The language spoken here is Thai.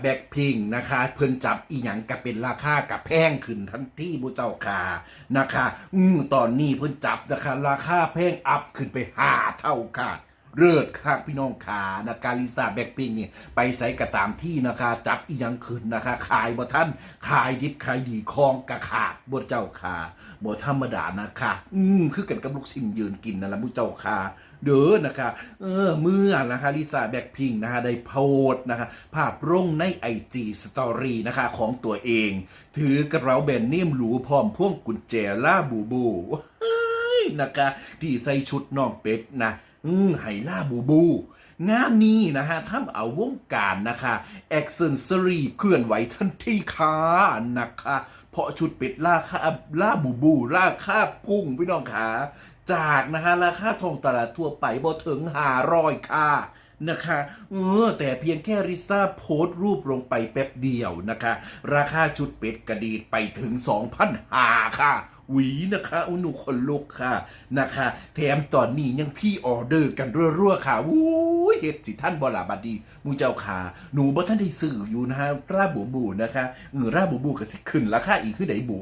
แบ็คพิงนะคะ เพิ่นจับอีหยังกับเป็นราคากับแพงขึ้นทันทีบูเจ้าค่ะนะคะ อืมตอนนี้เพิ่นจับนะคะ ราคาแพงอัพขึ้นไปห้าเท่าค่ะ เลิศค่ะพี่น้องขานะการลิซ่าแบ็คพิงเนี่ยไปใส่กระตามที่นะคะ จับอียังขึ้นนะคะ ขายบ่ท่านขายดิบขายดีคองกระขาดบ่เจ้าค่ะบ่ธรรมดานะคะ อืมคือกันกับลูกชิ้นยืนกินนั่นแหละบุเจ้าค่ะเด้อนะคะ เออเมื่อนะคะลิซ่าแบ็คพิงนะคะ ได้โพสต์นะคะ ภาพร่งในไอจีสตอรี่นะคะ ของตัวเอง ถือกระเป๋าแบรนด์เนมหรูพร้อมพ่วงกุญแจล่าบูบู นะคะ ที่ใส่ชุดน้องเป็ดนะอืมไฮล่าบูบู งานนี้นะฮะทำเอาวงการนะคะแอคเซนซอรี่เคลื่อนไหวทันทีค่ะนะคะ เพราะชุดเป็ดราคาล่าบูบูราคาพุ่งพี่น้องขาจากนะคะราคาทองตลาดทั่วไปบ่ถึงหาร้อยค่ะนะคะเออแต่เพียงแค่ริซ่าโพสต์รูปลงไปแป๊บเดียวนะคะ ราคาชุดเป็ดกระดีดไปถึง2,000หาค่ะ หวีนะคะอุยหนุคนลุกค่ะนะคะ แถมตอนนี้ยังพี่ออเดอร์กันรัวๆค่ะวู้ยเฮ็ดสิท่านบลาบดดีมูเจ้าค่ะหนูบ่ท่านได้สื่ออยู่นะฮะราบูบูนะคะเออราบูบูก็สิขึ้นราคาอีกคือไดบู